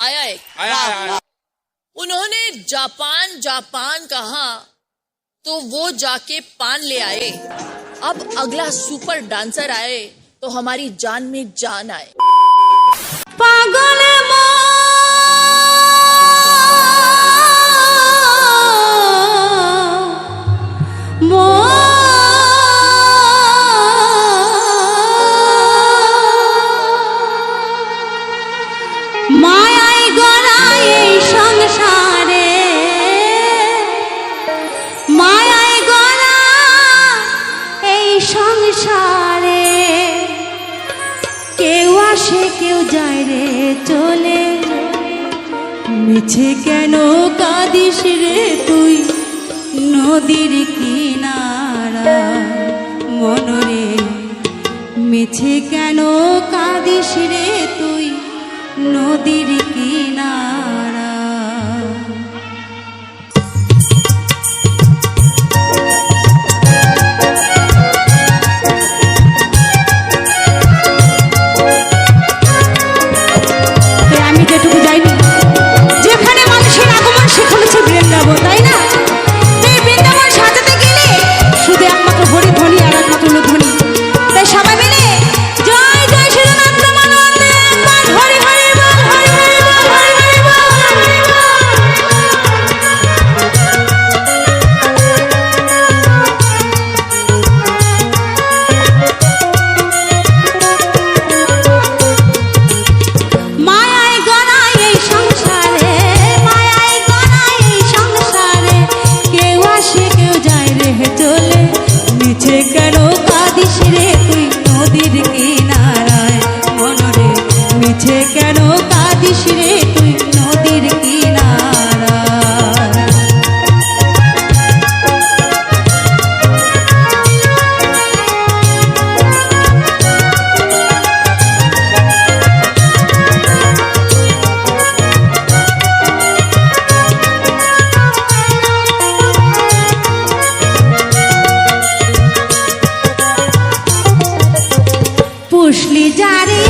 आया एक आया, आया, आया। उन्होंने जापान जापान कहा तो वो जाके पान ले आए। अब अगला सुपर डांसर आए तो हमारी जान में जान आए। पागल আসে কেউ যায় রে, চলে। মিছে কেন কাঁদিস রে তুই? নদীর কিনারা মনরে মিছে কেন কাঁদিস রে তুই? নদীর কিনারা। কেন কাদিস রে তুই নদীর কি পুষলি যারে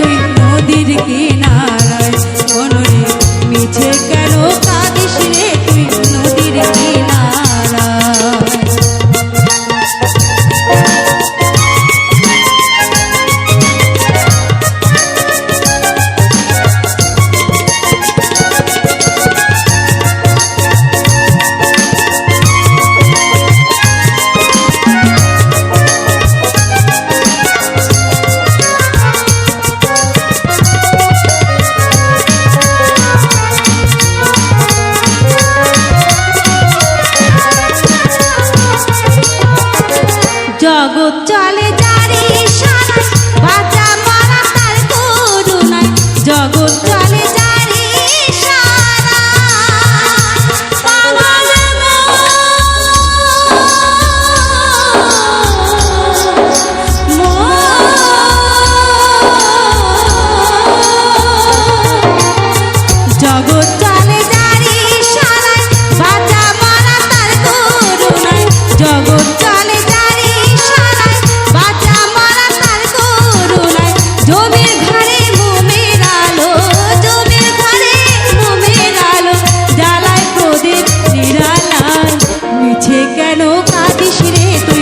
রে তুই